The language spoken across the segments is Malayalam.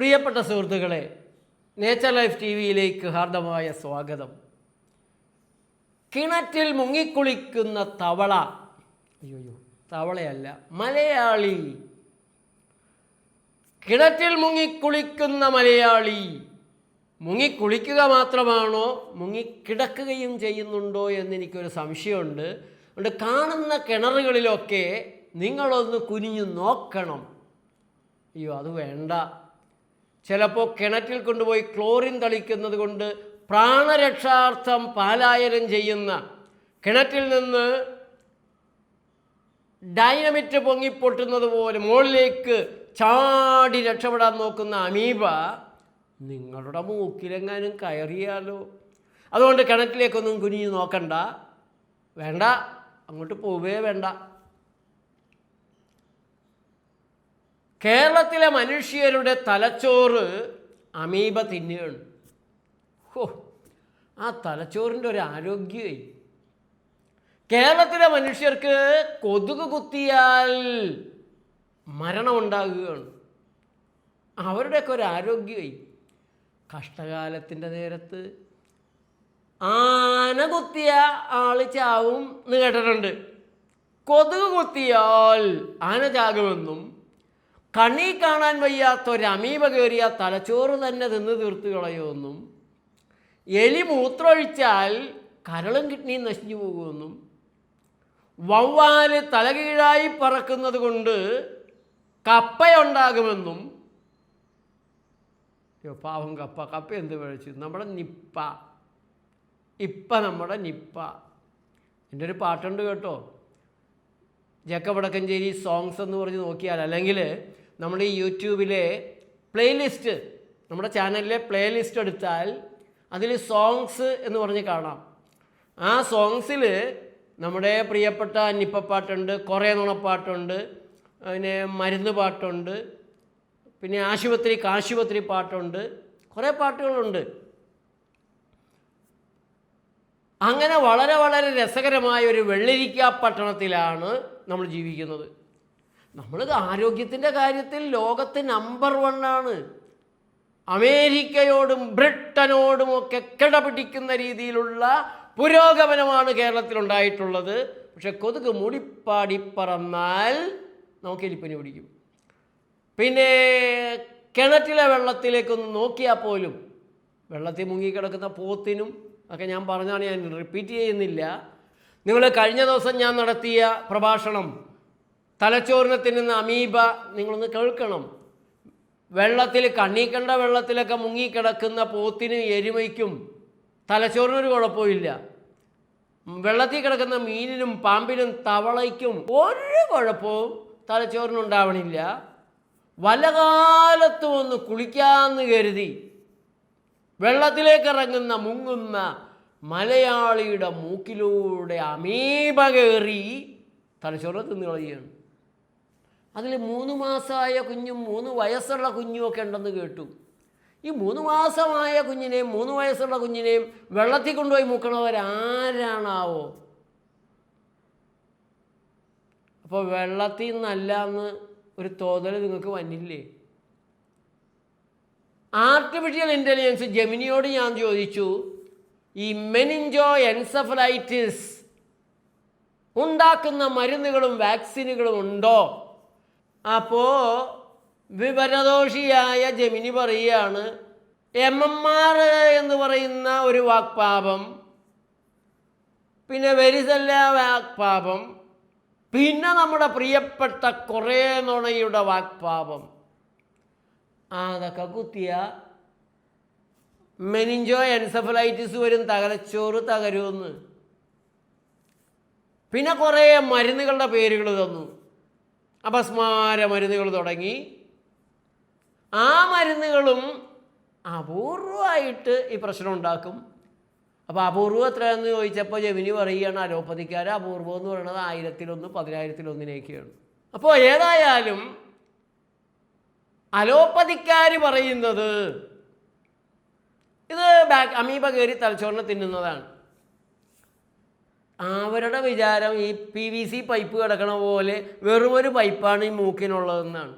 പ്രിയപ്പെട്ട സുഹൃത്തുക്കളെ നേച്ചർ ലൈഫ് ടി വിയിലേക്ക് ഹാർദമായ സ്വാഗതം. കിണറ്റിൽ മുങ്ങിക്കുളിക്കുന്ന തവള അയ്യോ തവളയല്ല മലയാളി. കിണറ്റിൽ മുങ്ങിക്കുളിക്കുന്ന മലയാളി മുങ്ങിക്കുളിക്കുക മാത്രമാണോ മുങ്ങിക്കിടക്കുകയും ചെയ്യുന്നുണ്ടോ എന്നെനിക്കൊരു സംശയമുണ്ട്. അതുകൊണ്ട് കാണുന്ന കിണറുകളിലൊക്കെ നിങ്ങളൊന്ന് കുനിഞ്ഞു നോക്കണം. അയ്യോ അത് വേണ്ട. ചിലപ്പോൾ കിണറ്റിൽ കൊണ്ടുപോയി ക്ലോറിൻ തളിക്കുന്നത് കൊണ്ട് പ്രാണരക്ഷാർത്ഥം പാലായനം ചെയ്യുന്ന കിണറ്റിൽ നിന്ന് ഡൈനമിറ്റ് പൊങ്ങിപ്പൊട്ടുന്നത് പോലെ മുകളിലേക്ക് ചാടി രക്ഷപ്പെടാൻ നോക്കുന്ന അമീബ നിങ്ങളുടെ മൂക്കിലെങ്ങാനും കയറിയാലോ? അതുകൊണ്ട് കിണറ്റിലേക്കൊന്നും കുനിഞ്ഞു നോക്കണ്ട. വേണ്ട. അങ്ങോട്ട് പോവേ വേണ്ട. കേരളത്തിലെ മനുഷ്യരുടെ തലച്ചോറ് അമീബ തിന്നുകയാണ്. ഹോ ആ തലച്ചോറിന്റെ ഒരു ആരോഗ്യമേ കേരളത്തിലെ മനുഷ്യർക്ക് കൊതുക് കുത്തിയാൽ മരണമുണ്ടാകുകയാണ്. അവരുടെയൊക്കെ ഒരു ആരോഗ്യമേ കഷ്ടകാലത്തിന്റെ നേരത്ത് ആന കുത്തിയ ആൾ ചാവും എന്ന് കേട്ടിട്ടുണ്ട്. കൊതുക് കുത്തിയാൽ ആന ചാകുമെന്നും കണ്ണി കാണാൻ വയ്യാത്ത ഒരു അമീബ കയറിയ തലച്ചോറ് തന്നെ തിന്ന് തീർത്ത് കളയുമെന്നും എലി മൂത്രമൊഴിച്ചാൽ കരളും കിഡ്നിയും നശിച്ചു പോകുമെന്നും വവ്വാൽ തലകീഴായി പറക്കുന്നത് കൊണ്ട് കപ്പയുണ്ടാകുമെന്നും പാവം കപ്പ. കപ്പ എന്ത് വിളിച്ചു നമ്മുടെ നിപ്പ. ഇപ്പ നമ്മുടെ നിപ്പ. എന്റെ ഒരു പാട്ടുണ്ട് കേട്ടോ. ജക്കവടക്കഞ്ചേരി സോങ്സ് എന്ന് പറഞ്ഞ് നോക്കിയാൽ അല്ലെങ്കിൽ നമ്മുടെ ഈ യൂട്യൂബിലെ പ്ലേലിസ്റ്റ് നമ്മുടെ ചാനലിലെ പ്ലേലിസ്റ്റ് എടുത്താൽ അതിൽ സോങ്സ് എന്ന് പറഞ്ഞ് കാണാം. ആ സോങ്സിൽ നമ്മുടെ പ്രിയപ്പെട്ട നിപ്പപ്പാട്ടുണ്ട് കുറേ നുണപ്പാട്ടുണ്ട് പിന്നെ മരുന്ന് പാട്ടുണ്ട് പിന്നെ ആശുപത്രി കാശുപത്രി പാട്ടുണ്ട് കുറേ പാട്ടുകളുണ്ട്. അങ്ങനെ വളരെ വളരെ രസകരമായ ഒരു വെള്ളരിക്ക പട്ടണത്തിലാണ് നമ്മൾ ജീവിക്കുന്നത്. നമ്മൾ ആരോഗ്യത്തിന്റെ കാര്യത്തിൽ ലോകത്ത് നമ്പർ വണ്ണാണ് അമേരിക്കയോടും ബ്രിട്ടനോടും ഒക്കെ കിടപിടിക്കുന്ന രീതിയിലുള്ള പുരോഗമനമാണ് കേരളത്തിലുണ്ടായിട്ടുള്ളത് പക്ഷെ കൊതുക് മുടിപ്പാടി പറന്നാൽ നമുക്ക് എലിപ്പനി പിടിക്കും. പിന്നെ കിണറ്റിലെ വെള്ളത്തിലേക്കൊന്ന് നോക്കിയാൽ പോലും വെള്ളത്തിൽ മുങ്ങിക്കിടക്കുന്ന പോത്തിനും ഒക്കെ ഞാൻ പറഞ്ഞാണ് ഞാൻ റിപ്പീറ്റ് ചെയ്യുന്നില്ല. നിങ്ങൾ കഴിഞ്ഞ ദിവസം ഞാൻ നടത്തിയ പ്രഭാഷണം തലച്ചോറിനെ തിന്നുന്ന അമീബ നിങ്ങളൊന്ന് കേൾക്കണം. വെള്ളത്തിൽ കണ്ണീ കണ്ട വെള്ളത്തിലൊക്കെ മുങ്ങിക്കിടക്കുന്ന പോത്തിന് എരുമയ്ക്കും തലച്ചോറിനൊരു കുഴപ്പമില്ല വെള്ളത്തിൽ കിടക്കുന്ന മീനിനും പാമ്പിനും തവളയ്ക്കും ഒരു കുഴപ്പവും തലച്ചോറിനുണ്ടാവണില്ല. വല്ല കാലത്തും ഒന്ന് കുളിക്കാമെന്ന് കരുതി വെള്ളത്തിലേക്ക് ഇറങ്ങുന്ന മുങ്ങുന്ന മലയാളിയുടെ മൂക്കിലൂടെ അമീബ കയറി തലച്ചോറ് തിന്നു കളയുകയാണ് അതിൽ മൂന്ന് മാസമായ കുഞ്ഞും മൂന്ന് വയസ്സുള്ള കുഞ്ഞും ഒക്കെ ഉണ്ടെന്ന് കേട്ടു. ഈ മൂന്ന് മാസമായ കുഞ്ഞിനെയും മൂന്ന് വയസ്സുള്ള കുഞ്ഞിനെയും വെള്ളത്തിൽ കൊണ്ടുപോയി മുക്കണവരാരാണാവോ? അപ്പോൾ വെള്ളത്തിൽ നിന്നല്ല എന്ന് ഒരു തോന്നൽ നിങ്ങൾക്ക് വന്നില്ലേ? ആർട്ടിഫിഷ്യൽ ഇന്റലിജൻസ് ജെമിനിയോട് ഞാൻ ചോദിച്ചു ഈ മെനിഞ്ചോ എൻസഫലൈറ്റിസ് ഉണ്ടാക്കുന്ന മരുന്നുകളും വാക്സിനുകളും ഉണ്ടോ? അപ്പോൾ വിവരദോഷിയായ ജമിനി പറയുകയാണ് എം എം ആർ എന്ന് പറയുന്ന ഒരു വാക്പാപം പിന്നെ വെരിസല്ല വാക്പാപം പിന്നെ നമ്മുടെ പ്രിയപ്പെട്ട കുറേ നുണയുടെ വാക്പാപം. അതൊക്കെ കുത്തിയ. മെനിഞ്ചോ എൻസഫലൈറ്റിസ് വരും തകരച്ചോറ് തകരുമെന്ന്. പിന്നെ കുറേ മരുന്നുകളുടെ പേരുകൾ തന്നു. അപസ്മാര മരുന്നുകൾ തുടങ്ങി. ആ മരുന്നുകളും അപൂർവമായിട്ട് ഈ പ്രശ്നം ഉണ്ടാക്കും. അപ്പോൾ അപൂർവം എത്രയെന്ന് ചോദിച്ചപ്പോൾ ജമിനി പറയുകയാണ് അലോപ്പതിക്കാർ അപൂർവം എന്ന് പറയുന്നത് ആയിരത്തിലൊന്ന് പതിനായിരത്തിലൊന്നിനേക്കാണ്. അപ്പോൾ ഏതായാലും അലോപ്പതിക്കാർ പറയുന്നത് ഇത് ബാക്ക് അമീബ കയറി തലച്ചോറിനെ തിന്നുന്നതാണ്. അവരുടെ വിചാരം ഈ പി വി സി പൈപ്പ് കിടക്കണ പോലെ വെറുമൊരു പൈപ്പാണ് ഈ മൂക്കിനുള്ളതെന്നാണ്.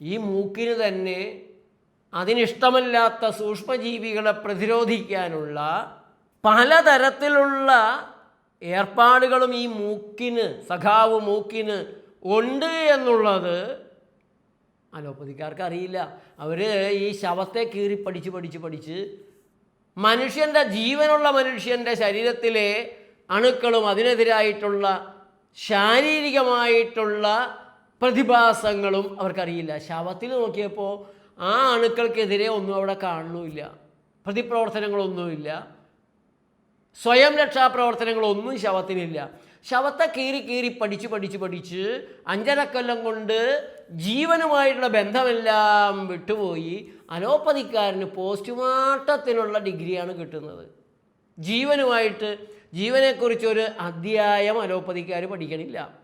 ഈ മൂക്കിന് തന്നെ അതിനിഷ്ടമല്ലാത്ത സൂക്ഷ്മജീവികളെ പ്രതിരോധിക്കാനുള്ള പലതരത്തിലുള്ള ഏർപ്പാടുകളും ഈ മൂക്കിന് സഖാവ് മൂക്കിന് ഉണ്ട് എന്നുള്ളത് അലോപ്പതിക്കാർക്ക് അറിയില്ല. അവർ ഈ ശവത്തെ കീറി പഠിച്ച് പഠിച്ച് പഠിച്ച് മനുഷ്യന്റെ ജീവനുള്ള മനുഷ്യന്റെ ശരീരത്തിലെ അണുക്കളും അതിനെതിരായിട്ടുള്ള ശാരീരികമായിട്ടുള്ള പ്രതിഭാസങ്ങളും അവർക്കറിയില്ല. ശവത്തിൽ നോക്കിയപ്പോൾ ആ അണുക്കൾക്കെതിരെ ഒന്നും അവിടെ കാണുന്നുമില്ല. പ്രതിപ്രവർത്തനങ്ങളൊന്നുമില്ല. സ്വയം രക്ഷാപ്രവർത്തനങ്ങളൊന്നും ശവത്തിനില്ല. ശവത്തെ കീറി കീറി പഠിച്ച് പഠിച്ച് പഠിച്ച് അഞ്ചര കൊല്ലം കൊണ്ട് ജീവനുമായിട്ടുള്ള ബന്ധമെല്ലാം വിട്ടുപോയി. അലോപ്പതിക്കാരന് പോസ്റ്റ്മോർട്ടത്തിനുള്ള ഡിഗ്രിയാണ് കിട്ടുന്നത്. ജീവനുമായിട്ട് ജീവനെക്കുറിച്ചൊരു അധ്യായം അലോപ്പതിക്കാർ പഠിക്കണില്ല.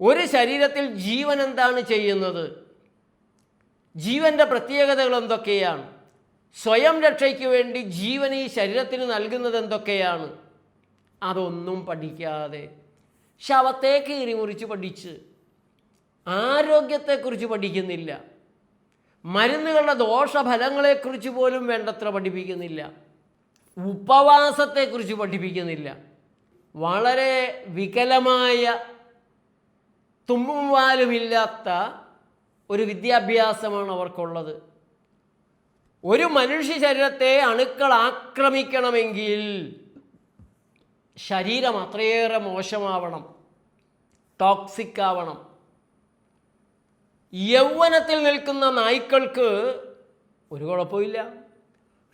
ഒരു ശരീരത്തിൽ ജീവൻ എന്താണ് ചെയ്യുന്നത്? ജീവന്റെ പ്രത്യേകതകൾ എന്തൊക്കെയാണ്? സ്വയം രക്ഷയ്ക്ക് വേണ്ടി ജീവൻ ഈ ശരീരത്തിന് നൽകുന്നത് എന്തൊക്കെയാണ്? അതൊന്നും പഠിക്കാതെ ശവത്തെ കീറിമുറിച്ച് പഠിച്ച് ആരോഗ്യത്തെക്കുറിച്ച് പഠിക്കുന്നില്ല. മരുന്നുകളുടെ ദോഷഫലങ്ങളെക്കുറിച്ച് പോലും വേണ്ടത്ര പഠിപ്പിക്കുന്നില്ല. ഉപവാസത്തെക്കുറിച്ച് പഠിപ്പിക്കുന്നില്ല. വളരെ വികലമായ തുമ്പും വാലുമില്ലാത്ത ഒരു വിദ്യാഭ്യാസമാണ് അവർക്കുള്ളത്. ഒരു മനുഷ്യ ശരീരത്തെ അണുക്കൾ ആക്രമിക്കണമെങ്കിൽ ശരീരം അത്രയേറെ മോശമാവണം ടോക്സിക് ആവണം യൗവനത്തിൽ നിൽക്കുന്ന നായ്ക്കൾക്ക് ഒരു കുഴപ്പമില്ല.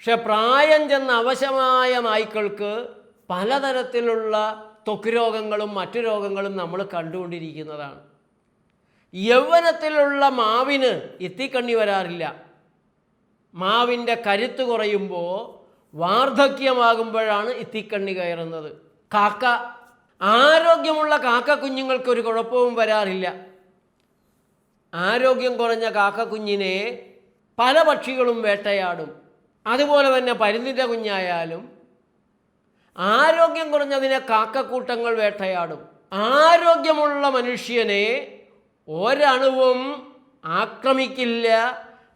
പക്ഷെ പ്രായം ചെന്ന അവശമായ നായ്ക്കൾക്ക് പലതരത്തിലുള്ള ത്വക്ക് രോഗങ്ങളും മറ്റു രോഗങ്ങളും നമ്മൾ കണ്ടുകൊണ്ടിരിക്കുന്നതാണ്. യൗവനത്തിലുള്ള മാവിന് എത്തിക്കണ്ണി വരാറില്ല. മാവിന്റെ കരുത്ത് കുറയുമ്പോൾ വാർദ്ധക്യമാകുമ്പോഴാണ് ഇത്തിക്കണ്ണി കയറുന്നത്. കാക്ക ആരോഗ്യമുള്ള കാക്ക കുഞ്ഞുങ്ങൾക്കൊരു കുഴപ്പവും വരാറില്ല. ആരോഗ്യം കുറഞ്ഞ കാക്ക കുഞ്ഞിനെ പല പക്ഷികളും വേട്ടയാടും. അതുപോലെ തന്നെ പരിന്തിന്റെ കുഞ്ഞായാലും ആരോഗ്യം കുറഞ്ഞതിനെ കാക്കക്കൂട്ടങ്ങൾ വേട്ടയാടും. ആരോഗ്യമുള്ള മനുഷ്യനെ ഒരണുവും ആക്രമിക്കില്ല.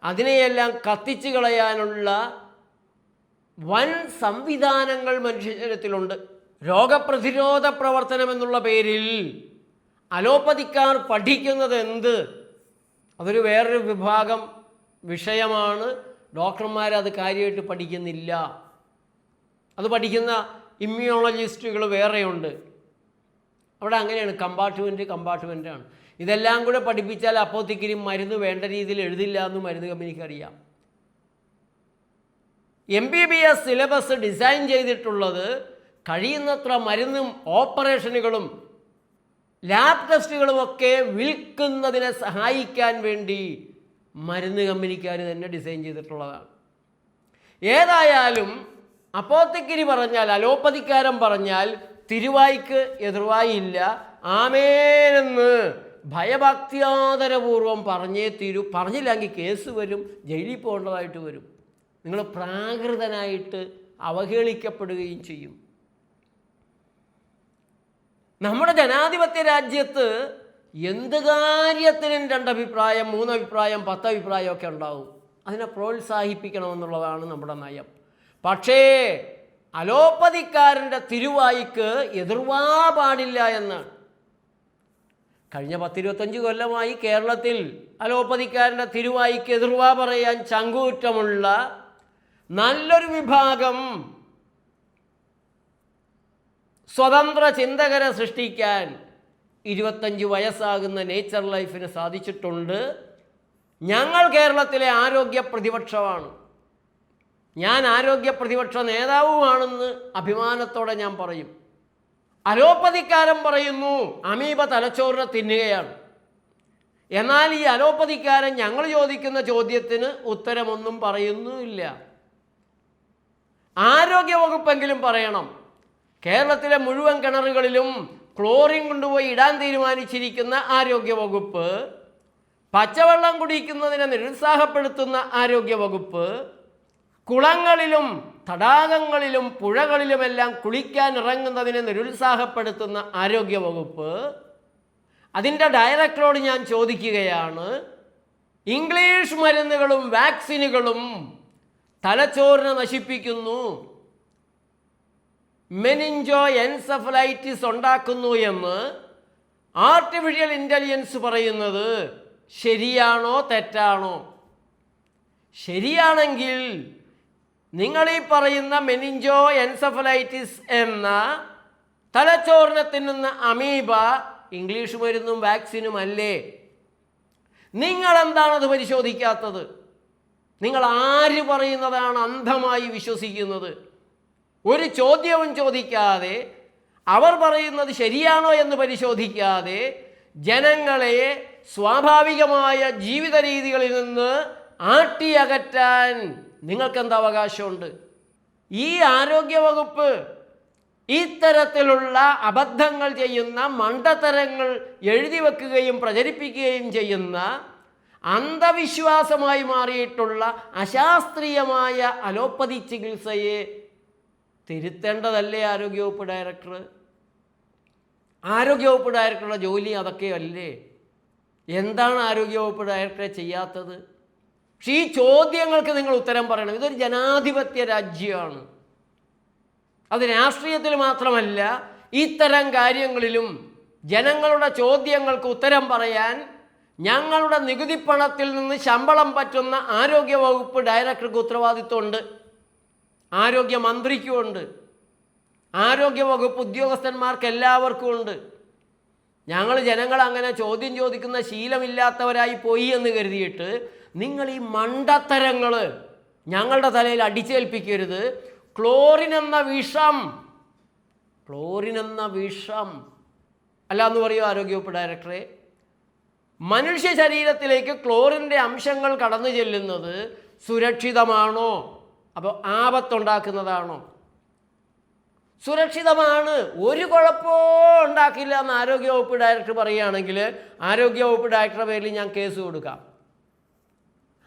അതിനെയെല്ലാം കത്തിച്ചു കളയാനുള്ള വൻ സംവിധാനങ്ങൾ മനുഷ്യജനത്തിലുണ്ട് രോഗപ്രതിരോധ പ്രവർത്തനം എന്നുള്ള പേരിൽ അലോപ്പതിക്കാർ പഠിക്കുന്നത് എന്ത്? അതൊരു വേറൊരു വിഭാഗം വിഷയമാണ്. ഡോക്ടർമാർ അത് കാര്യമായിട്ട് പഠിക്കുന്നില്ല. അത് പഠിക്കുന്ന ഇമ്മ്യൂണോളജിസ്റ്റുകൾ വേറെയുണ്ട്. അവിടെ അങ്ങനെയാണ് കമ്പാർട്ട്മെന്റ് കമ്പാർട്ട്മെന്റാണ് ഇതെല്ലാം കൂടെ പഠിപ്പിച്ചാൽ അപ്പോത്തിക്കിരി മരുന്ന് വേണ്ട രീതിയിൽ എഴുതില്ല എന്ന് മരുന്ന് കമ്പനിക്ക് അറിയാം. M B B S syllabus design ചെയ്തിട്ടുള്ളത് കഴിയുന്നത്ര മരുന്നും ഓപ്പറേഷനുകളും ലാബ് ടെസ്റ്റുകളുമൊക്കെ വിൽക്കുന്നതിനെ സഹായിക്കാൻ വേണ്ടി മരുന്ന് കമ്പനിക്കാർ തന്നെ ഡിസൈൻ ചെയ്തിട്ടുള്ളതാണ്. ഏതായാലും അപ്പോത്തിക്കിരി പറഞ്ഞാൽ അലോപ്പതിക്കാരൻ പറഞ്ഞാൽ തിരുവായിക്ക് എതിർവായില്ല ആമേനെന്ന് ഭയഭക്തിയാദരപൂർവം പറഞ്ഞേ തീരൂ. പറഞ്ഞില്ലെങ്കിൽ കേസ് വരും ജയിലിൽ പോകേണ്ടതായിട്ട് വരും. നിങ്ങൾ പ്രാകൃതനായിട്ട് അവഹേളിക്കപ്പെടുകയും ചെയ്യും. നമ്മുടെ ജനാധിപത്യ രാജ്യത്ത് എന്ത് കാര്യത്തിനും രണ്ടഭിപ്രായം മൂന്നഭിപ്രായം പത്തഭിപ്രായം ഒക്കെ ഉണ്ടാവും. അതിനെ പ്രോത്സാഹിപ്പിക്കണമെന്നുള്ളതാണ് നമ്മുടെ നയം. പക്ഷേ അലോപ്പതിക്കാരന്റെ തിരുവായിക്ക് എതിർവാ പാടില്ല എന്നാണ് കഴിഞ്ഞ പത്തിരുപത്തഞ്ച് കൊല്ലമായി കേരളത്തിൽ അലോപ്പതിക്കാരന്റെ തിരുവായിക്ക് എതിർവാ പറയാൻ ചങ്കൂറ്റമുള്ള നല്ലൊരു വിഭാഗം സ്വതന്ത്ര ചിന്തകരെ സൃഷ്ടിക്കാൻ ഇരുപത്തഞ്ച് വയസ്സാകുന്ന നേച്ചർ ലൈഫിന് സാധിച്ചിട്ടുണ്ട്. ഞങ്ങൾ കേരളത്തിലെ ആരോഗ്യ പ്രതിപക്ഷമാണ്. ഞാൻ ആരോഗ്യ പ്രതിപക്ഷ നേതാവുമാണെന്ന് അഭിമാനത്തോടെ ഞാൻ പറയും. അലോപ്പതിക്കാരൻ പറയുന്നു അമീബ തലച്ചോറിനെ തിന്നുകയാണ്. എന്നാൽ ഈ അലോപ്പതിക്കാരൻ ഞങ്ങൾ ചോദിക്കുന്ന ചോദ്യത്തിന് ഉത്തരമൊന്നും പറയുന്നുമില്ല. ആരോഗ്യവകുപ്പെങ്കിലും പറയണം. കേരളത്തിലെ മുഴുവൻ കിണറുകളിലും ക്ലോറിൻ കൊണ്ടുപോയി ഇടാൻ തീരുമാനിച്ചിരിക്കുന്ന ആരോഗ്യവകുപ്പ് പച്ചവെള്ളം കുടിക്കുന്നതിനെ നിരുത്സാഹപ്പെടുത്തുന്ന ആരോഗ്യവകുപ്പ് കുളങ്ങളിലും തടാകങ്ങളിലും പുഴകളിലുമെല്ലാം കുളിക്കാൻ ഇറങ്ങുന്നതിനെ നിരുത്സാഹപ്പെടുത്തുന്ന ആരോഗ്യവകുപ്പ് അതിന്റെ ഡയറക്ടറോട് ഞാൻ ചോദിക്കുകയാണ് ഇംഗ്ലീഷ് മരുന്നുകളും വാക്സിനുകളും തലച്ചോറിനെ നശിപ്പിക്കുന്നു. മെനിഞ്ചോ എൻസഫലൈറ്റിസ് ഉണ്ടാക്കുന്നു എന്ന് ആർട്ടിഫിഷ്യൽ ഇന്റലിജൻസ് പറയുന്നത് ശരിയാണോ തെറ്റാണോ? ശരിയാണെങ്കിൽ നിങ്ങൾ ഈ പറയുന്ന മെനിഞ്ചോ എൻസഫലൈറ്റിസ് എന്ന തലച്ചോറിനെ തിന്നുന്ന അമീബ ഇംഗ്ലീഷ് മരുന്നും വാക്സിനും അല്ലേ? നിങ്ങൾ എന്താണത് പരിശോധിക്കാത്തത്? നിങ്ങൾ ആര് പറയുന്നതാണ് അന്ധമായി വിശ്വസിക്കുന്നത്? ഒരു ചോദ്യവും ചോദിക്കാതെ അവർ പറയുന്നത് ശരിയാണോ എന്ന് പരിശോധിക്കാതെ ജനങ്ങളെ സ്വാഭാവികമായ ജീവിത രീതികളിൽ നിന്ന് ആട്ടിയകറ്റാൻ നിങ്ങൾക്കെന്താ അവകാശമുണ്ട്? ഈ ആരോഗ്യവകുപ്പ് ഇത്തരത്തിലുള്ള അബദ്ധങ്ങൾ ചെയ്യുന്ന മണ്ടത്തരങ്ങൾ എഴുതി വെക്കുകയും പ്രചരിപ്പിക്കുകയും ചെയ്യുന്ന അന്ധവിശ്വാസമായി മാറിയിട്ടുള്ള അശാസ്ത്രീയമായ അലോപ്പതി ചികിത്സയെ തിരുത്തേണ്ടതല്ലേ ആരോഗ്യവകുപ്പ് ഡയറക്ടർ ആരോഗ്യവകുപ്പ് ഡയറക്ടറുടെ ജോലി അതൊക്കെയല്ലേ? എന്താണ് ആരോഗ്യവകുപ്പ് ഡയറക്ടറെ ചെയ്യാത്തത്? പക്ഷേ ഈ ചോദ്യങ്ങൾക്ക് നിങ്ങൾ ഉത്തരം പറയണം. ഇതൊരു ജനാധിപത്യ രാജ്യമാണ്. അത് രാഷ്ട്രീയത്തിൽ മാത്രമല്ല ഇത്തരം കാര്യങ്ങളിലും ജനങ്ങളുടെ ചോദ്യങ്ങൾക്ക് ഉത്തരം പറയാൻ ഞങ്ങളുടെ നികുതി പണത്തിൽ നിന്ന് ശമ്പളം പറ്റുന്ന ആരോഗ്യവകുപ്പ് ഡയറക്ടർക്ക് ഉത്തരവാദിത്വമുണ്ട്. ആരോഗ്യമന്ത്രിക്കുമുണ്ട്. ആരോഗ്യവകുപ്പ് ഉദ്യോഗസ്ഥന്മാർക്ക് എല്ലാവർക്കും ഉണ്ട് ഞങ്ങൾ ജനങ്ങൾ അങ്ങനെ ചോദ്യം ചോദിക്കുന്ന ശീലമില്ലാത്തവരായി പോയി എന്ന് കരുതിയിട്ട് നിങ്ങൾ ഈ മണ്ടത്തരങ്ങൾ ഞങ്ങളുടെ തലയിൽ അടിച്ചേൽപ്പിക്കരുത്. ക്ലോറിൻ എന്ന വിഷം ക്ലോറിൻ എന്ന വിഷം. അല്ല എന്ന് പറയുമോ ആരോഗ്യവകുപ്പ് ഡയറക്ടറെ. മനുഷ്യ ശരീരത്തിലേക്ക് ക്ലോറിന്റെ അംശങ്ങൾ കടന്നു ചെല്ലുന്നത് സുരക്ഷിതമാണോ? അപ്പോൾ ആപത്തുണ്ടാക്കുന്നതാണോ? സുരക്ഷിതമാണ്. ഒരു കുഴപ്പമോ ഉണ്ടാക്കില്ല എന്ന് ആരോഗ്യവകുപ്പ് ഡയറക്ടർ പറയുകയാണെങ്കിൽ ആരോഗ്യവകുപ്പ് ഡയറക്ടറുടെ പേരിൽ ഞാൻ കേസ് കൊടുക്കാം.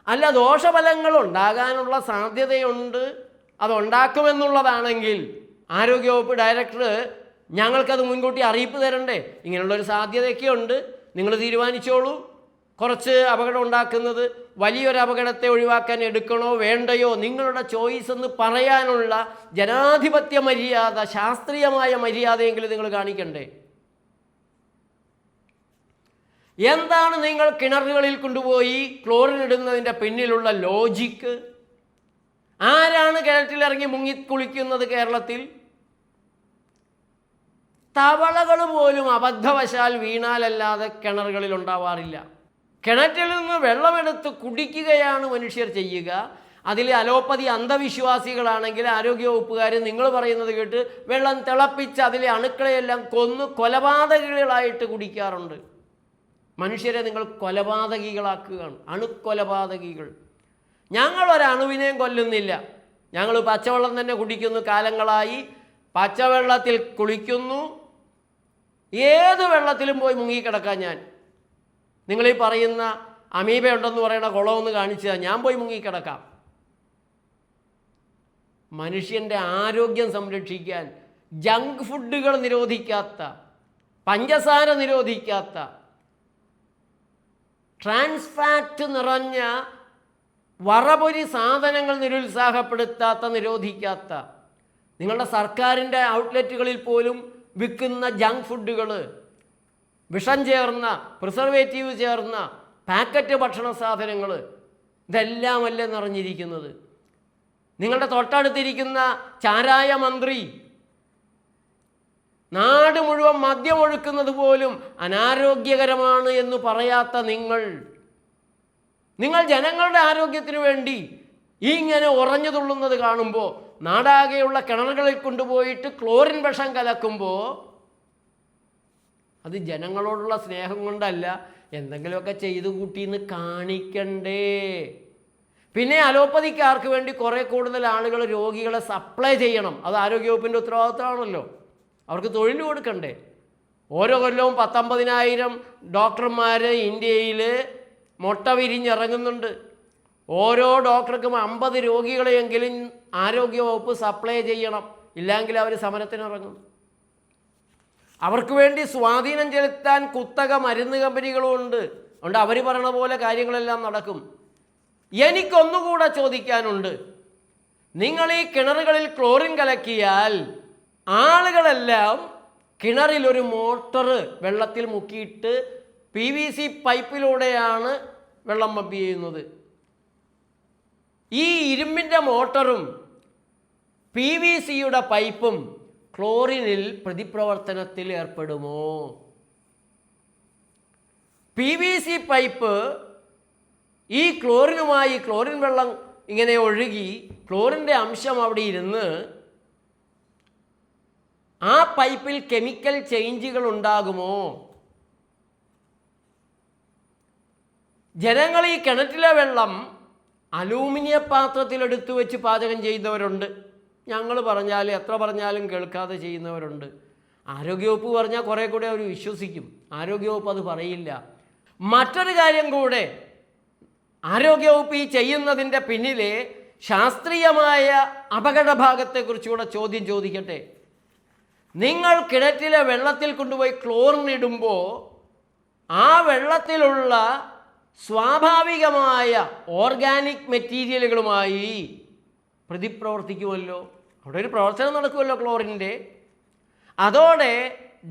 അല്ല ദോഷഫലങ്ങൾ ഉണ്ടാകാനുള്ള സാധ്യതയുണ്ട്. അതുണ്ടാക്കുമെന്നുള്ളതാണെങ്കിൽ ആരോഗ്യവകുപ്പ് ഡയറക്ടർ ഞങ്ങൾക്കത് മുൻകൂട്ടി അറിയിപ്പ് തരണ്ടേ? ഇങ്ങനെയുള്ളൊരു സാധ്യതയൊക്കെ ഉണ്ട് നിങ്ങൾ തീരുമാനിച്ചോളൂ. കുറച്ച് അപകടം ഉണ്ടാക്കുന്നത് വലിയൊരു അപകടത്തെ ഒഴിവാക്കാൻ എടുക്കണോ വേണ്ടയോ നിങ്ങളുടെ ചോയ്സ് എന്ന് പറയാനുള്ള ജനാധിപത്യ മര്യാദ ശാസ്ത്രീയമായ മര്യാദയെങ്കിലും നിങ്ങൾ കാണിക്കണ്ടേ? എന്താണ് നിങ്ങൾ കിണറുകളിൽ കൊണ്ടുപോയി ക്ലോറിൻ ഇടുന്നതിന്റെ പിന്നിലുള്ള ലോജിക്ക് ആരാണ് കിണറ്റിലിറങ്ങി മുങ്ങി കുളിക്കുന്നത് കേരളത്തിൽ? തവളകൾ പോലും അബദ്ധവശാൽ വീണാലല്ലാതെ കിണറുകളിൽ ഉണ്ടാവാറില്ല. കിണറ്റിൽ നിന്ന് വെള്ളമെടുത്ത് കുടിക്കുകയാണ് മനുഷ്യർ ചെയ്യുക. അതിൽ അലോപ്പതി അന്ധവിശ്വാസികളാണെങ്കിൽ ആരോഗ്യവകുപ്പുകാർ നിങ്ങൾ പറയുന്നത് കേട്ട് വെള്ളം തിളപ്പിച്ച് അതിലെ അണുക്കളെയെല്ലാം കൊന്ന് കൊലപാതകികളായിട്ട് കുടിക്കാറുണ്ട്. മനുഷ്യരെ നിങ്ങൾ കൊലപാതകികളാക്കുകയാണ്. അണുക്കൊലപാതകികൾ. ഞങ്ങൾ ഒരണുവിനെയും കൊല്ലുന്നില്ല. ഞങ്ങൾ പച്ചവെള്ളം തന്നെ കുടിക്കുന്നു. കാലങ്ങളായി പച്ചവെള്ളത്തിൽ കുളിക്കുന്നു. ഏത് വെള്ളത്തിലും പോയി മുങ്ങിക്കിടക്കാം ഞാൻ. നിങ്ങൾ ഈ പറയുന്ന അമീബ ഉണ്ടെന്ന് പറയുന്ന കുളമൊന്ന് കാണിച്ചാൽ ഞാൻ പോയി മുങ്ങിക്കിടക്കാം. മനുഷ്യന്റെ ആരോഗ്യം സംരക്ഷിക്കാൻ ജങ്ക് ഫുഡുകൾ നിരോധിക്കാത്ത പഞ്ചസാര നിരോധിക്കാത്ത ട്രാൻസ്ഫാറ്റ് നിറഞ്ഞ വറപൊരി സാധനങ്ങൾ നിരുത്സാഹപ്പെടുത്താത്ത നിരോധിക്കാത്ത നിങ്ങളുടെ സർക്കാരിന്റെ ഔട്ട്ലെറ്റുകളിൽ പോലും വിൽക്കുന്ന ജങ്ക് ഫുഡുകൾ വിഷം ചേർന്ന പ്രിസർവേറ്റീവ് ചേർന്ന പാക്കറ്റ് ഭക്ഷണ സാധനങ്ങൾ ഇതെല്ലാമല്ലേ നിറഞ്ഞിരിക്കുന്നത്? നിങ്ങളുടെ തൊട്ടടുത്തിരിക്കുന്ന ചാരായ മന്ത്രി നാട് മുഴുവൻ മദ്യമൊഴുക്കുന്നത് പോലും അനാരോഗ്യകരമാണ് എന്ന് പറയാത്ത നിങ്ങൾ നിങ്ങൾ ജനങ്ങളുടെ ആരോഗ്യത്തിന് വേണ്ടി ഈ ഇങ്ങനെ ഉറഞ്ഞു തുള്ളുന്നത് കാണുമ്പോൾ നാടാകെയുള്ള കിണറുകളിൽ കൊണ്ടുപോയിട്ട് ക്ലോറിൻ വിഷം കലക്കുമ്പോൾ അത് ജനങ്ങളോടുള്ള സ്നേഹം കൊണ്ടല്ല എന്തെങ്കിലുമൊക്കെ ചെയ്തു കൂട്ടിന്ന് കാണിക്കണ്ടേ. പിന്നെ അലോപ്പതിക്കാർക്ക് വേണ്ടി കുറേ കൂടുതൽ ആളുകൾ രോഗികളെ സപ്ലൈ ചെയ്യണം? അത് ആരോഗ്യവകുപ്പിന്റെ ഉത്തരവാദിത്തമാണല്ലോ. അവർക്ക് തൊഴിൽ കൊടുക്കണ്ടേ. ഓരോ കൊല്ലവും പത്തൊമ്പതിനായിരം ഡോക്ടർമാർ ഇന്ത്യയിൽ മുട്ട വിരിഞ്ഞിറങ്ങുന്നുണ്ട്. ഓരോ ഡോക്ടർക്കും അമ്പത് രോഗികളെയെങ്കിലും ആരോഗ്യവകുപ്പ് സപ്ലൈ ചെയ്യണം. ഇല്ലെങ്കിൽ അവർ സമരത്തിനിറങ്ങും. അവർക്ക് വേണ്ടി സ്വാധീനം ചെലുത്താൻ കുത്തക മരുന്ന് കമ്പനികളുമുണ്ട് അതുകൊണ്ട് അവർ പറയണ പോലെ കാര്യങ്ങളെല്ലാം നടക്കും. എനിക്കൊന്നുകൂടെ ചോദിക്കാനുണ്ട്. നിങ്ങൾ ഈ കിണറുകളിൽ ക്ലോറിൻ കലക്കിയാൽ ആളുകളെല്ലാം കിണറിലൊരു മോട്ടർ വെള്ളത്തിൽ മുക്കിയിട്ട് പി വി സി പൈപ്പിലൂടെയാണ് വെള്ളം പമ്പ് ചെയ്യുന്നത്. ഈ ഇരുമ്പിന്റെ മോട്ടറും പി വി സിയുടെ പൈപ്പും ക്ലോറിനിൽ പ്രതിപ്രവർത്തനത്തിൽ ഏർപ്പെടുമോ? പി വി സി പൈപ്പ് ഈ ക്ലോറിനുമായി ക്ലോറിൻ വെള്ളം ഇങ്ങനെ ഒഴുകി ക്ലോറിന്റെ അംശം അവിടെ ഇരുന്ന് ആ പൈപ്പിൽ കെമിക്കൽ ചേഞ്ചുകൾ ഉണ്ടാകുമോ? ജനങ്ങൾ ഈ കിണറ്റിലെ വെള്ളം അലൂമിനിയ പാത്രത്തിൽ എടുത്തു വെച്ച് പാചകം ചെയ്യുന്നവരുണ്ട് ഞങ്ങൾ പറഞ്ഞാൽ എത്ര പറഞ്ഞാലും കേൾക്കാതെ ചെയ്യുന്നവരുണ്ട്. ആരോഗ്യവകുപ്പ് പറഞ്ഞാൽ കുറേ കൂടെ അവർ വിശ്വസിക്കും. ആരോഗ്യവകുപ്പ് അത് പറയില്ല. മറ്റൊരു കാര്യം കൂടെ ആരോഗ്യവകുപ്പ് ഈ ചെയ്യുന്നതിന്റെ പിന്നിലെ ശാസ്ത്രീയമായ അപകട ഭാഗത്തെക്കുറിച്ചുകൂടെ ചോദ്യം ചോദിക്കട്ടെ. നിങ്ങൾ കിണറ്റിലെ വെള്ളത്തിൽ കൊണ്ടുപോയി ക്ലോറിൻ ഇടുമ്പോൾ ആ വെള്ളത്തിലുള്ള സ്വാഭാവികമായ ഓർഗാനിക് മെറ്റീരിയലുകളുമായി പ്രതിപ്രവർത്തിക്കുമല്ലോ. അവിടെ ഒരു പ്രവർത്തനം നടക്കുമല്ലോ ക്ലോറിന്റെ അതോടെ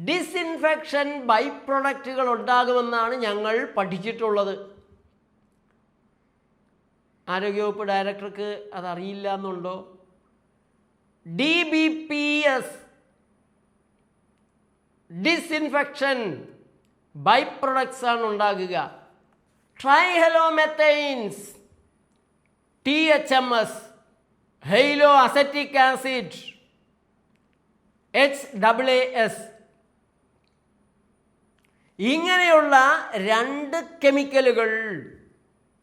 ഡിസ്ഇൻഫെക്ഷൻ ബൈ പ്രൊഡക്റ്റുകൾ ഉണ്ടാകുമെന്നാണ് ഞങ്ങൾ പഠിച്ചിട്ടുള്ളത്. ആരോഗ്യവകുപ്പ് ഡയറക്ടർക്ക് അതറിയില്ല എന്നുണ്ടോ D B P S disinfection by products ആണ് ഉണ്ടാകുക. Trihalomethanes T H M S halo acetic acid H double A S ഇങ്ങനെയുള്ള രണ്ട് കെമിക്കലുകൾ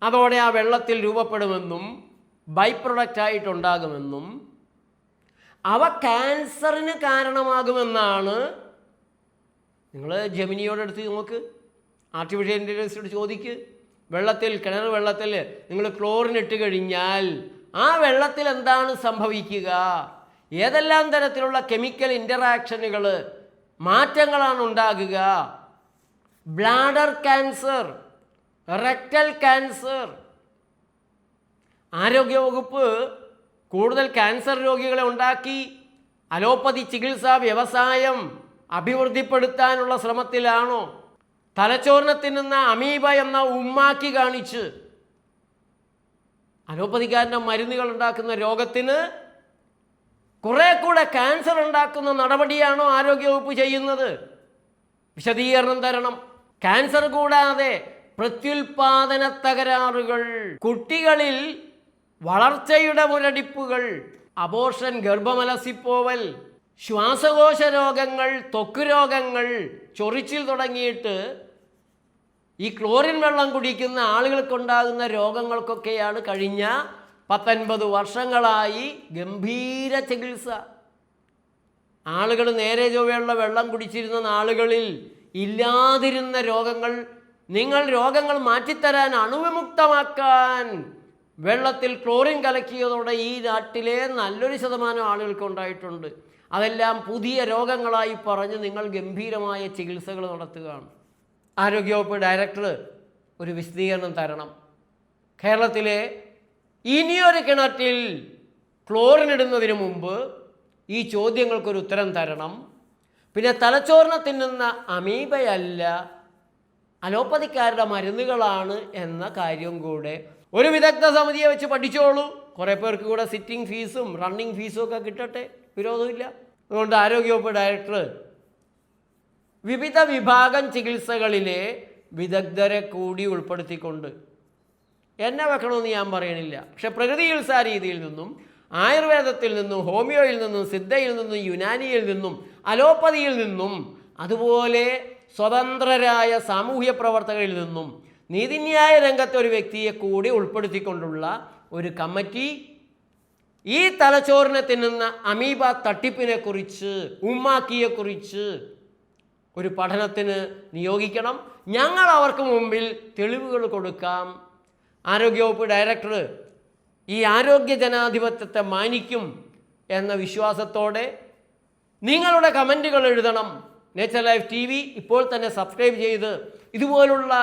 അതോടെ ആ വെള്ളത്തിൽ രൂപപ്പെടുമെന്നും ബൈ പ്രൊഡക്റ്റായിട്ടുണ്ടാകുമെന്നും അവ ക്യാൻസറിന് കാരണമാകുമെന്നാണ് നിങ്ങൾ ജമിനിയോട് എടുത്ത് നോക്ക്. ആർട്ടിഫിഷ്യൽ ഇന്റലിജൻസിനോട് ചോദിക്ക്. വെള്ളത്തിൽ കിണർ വെള്ളത്തിൽ നിങ്ങൾ ക്ലോറിൻ ഇട്ട് കഴിഞ്ഞാൽ ആ വെള്ളത്തിൽ എന്താണ് സംഭവിക്കുക? ഏതെല്ലാം തരത്തിലുള്ള കെമിക്കൽ ഇന്ററാക്ഷനുകൾ മാറ്റങ്ങളാണ് ഉണ്ടാകുക? Bladder cancer rectal cancer. ആരോഗ്യവകുപ്പ് കൂടുതൽ ക്യാൻസർ രോഗികളെ ഉണ്ടാക്കി. അലോപ്പതി ചികിത്സാ വ്യവസായം അഭിവൃദ്ധിപ്പെടുത്താനുള്ള ശ്രമത്തിലാണോ? തലച്ചോറിനെ തിന്നുന്ന അമീബ എന്ന ഉമ്മാക്കി കാണിച്ച് അലോപ്പതിക്കാരന്റെ മരുന്നുകൾ ഉണ്ടാക്കുന്ന രോഗത്തിന് കുറെ കൂടെ ക്യാൻസർ ഉണ്ടാക്കുന്ന നടപടിയാണോ ആരോഗ്യവകുപ്പ് ചെയ്യുന്നത്? വിശദീകരണം തരണം. ക്യാൻസർ കൂടാതെ പ്രത്യുൽപാദന തകരാറുകൾ കുട്ടികളിൽ വളർച്ചയുടെ മുരടിപ്പുകൾ അബോർഷൻ ഗർഭമലസിപ്പോവൽ ശ്വാസകോശ രോഗങ്ങൾ ത്വക്ക് രോഗങ്ങൾ ചൊറിച്ചിൽ തുടങ്ങിയിട്ട് ഈ ക്ലോറിൻ വെള്ളം കുടിക്കുന്ന ആളുകൾക്കുണ്ടാകുന്ന രോഗങ്ങൾക്കൊക്കെയാണ് കഴിഞ്ഞ പത്തൊൻപത് വർഷങ്ങളായി ഗംഭീര ചികിത്സ. ആളുകൾ നേരെ ചൊവ്വയുള്ള വെള്ളം കുടിച്ചിരുന്ന നാളുകളിൽ ഇല്ലാതിരുന്ന രോഗങ്ങൾ നിങ്ങൾ രോഗങ്ങൾ മാറ്റിത്തരാൻ അണുവിമുക്തമാക്കാൻ വെള്ളത്തിൽ ക്ലോറിൻ കലക്കിയതോടെ ഈ നാട്ടിലെ നല്ലൊരു ശതമാനം ആളുകൾക്ക് ഉണ്ടായിട്ടുണ്ട്. അതെല്ലാം പുതിയ രോഗങ്ങളായി പറഞ്ഞ് നിങ്ങൾ ഗംഭീരമായ ചികിത്സകൾ നടത്തുകയാണ്. ആരോഗ്യവകുപ്പ് ഡയറക്ടർ ഒരു വിശദീകരണം തരണം. കേരളത്തിലെ ഇനിയൊരു കിണറ്റിൽ ക്ലോറിൻ ഇടുന്നതിന് മുമ്പ് ഈ ചോദ്യങ്ങൾക്കൊരു ഉത്തരം തരണം. പിന്നെ തലച്ചോറിനെ തിന്നുന്ന അമീബയല്ല അലോപ്പതിക്കാരുടെ മരുന്നുകളാണ് എന്ന കാര്യം കൂടെ ഒരു വിദഗ്ധ സമിതിയെ വെച്ച് പഠിച്ചോളൂ. കുറേ പേർക്ക് കൂടെ സിറ്റിംഗ് ഫീസും റണ്ണിങ് ഫീസും ഒക്കെ കിട്ടട്ടെ വിരോധമില്ല. അതുകൊണ്ട് ആരോഗ്യവകുപ്പ് ഡയറക്ടർ വിവിധ വിഭാഗം ചികിത്സകളിലെ വിദഗ്ധരെ കൂടി ഉൾപ്പെടുത്തിക്കൊണ്ട്. എന്നെ വെക്കണമെന്ന് ഞാൻ പറയണില്ല. പക്ഷെ പ്രകൃതി ചികിത്സാ രീതിയിൽ നിന്നും ആയുർവേദത്തിൽ നിന്നും ഹോമിയോയിൽ നിന്നും സിദ്ധയിൽ നിന്നും യുനാനിയിൽ നിന്നും അലോപ്പതിയിൽ നിന്നും അതുപോലെ സ്വതന്ത്രരായ സാമൂഹ്യ പ്രവർത്തകരിൽ നിന്നും നീതിന്യായ രംഗത്തെ ഒരു വ്യക്തിയെ കൂടി ഉൾപ്പെടുത്തിക്കൊണ്ടുള്ള ഒരു കമ്മിറ്റി ഈ തലച്ചോറിനെ തിന്നുന്ന അമീബ തട്ടിപ്പിനെക്കുറിച്ച് ഉമ്മാക്കിയെക്കുറിച്ച് ഒരു പഠനത്തിന് നിയോഗിക്കണം. ഞങ്ങൾ അവർക്ക് മുമ്പിൽ തെളിവുകൾ കൊടുക്കാം. ആരോഗ്യവകുപ്പ് ഡയറക്ടർ ഈ ആരോഗ്യ ജനാധിപത്യത്തെ മാനിക്കും എന്ന വിശ്വാസത്തോടെ നിങ്ങളുടെ കമന്റുകൾ എഴുതണം. നേച്ചർ ലൈഫ് ടി വി ഇപ്പോൾ തന്നെ സബ്സ്ക്രൈബ് ചെയ്ത് ഇതുപോലുള്ള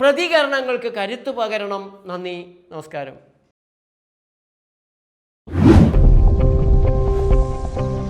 പ്രതികരണങ്ങൾക്ക് കരുത്ത് പകരണം. നന്ദി നമസ്കാരം.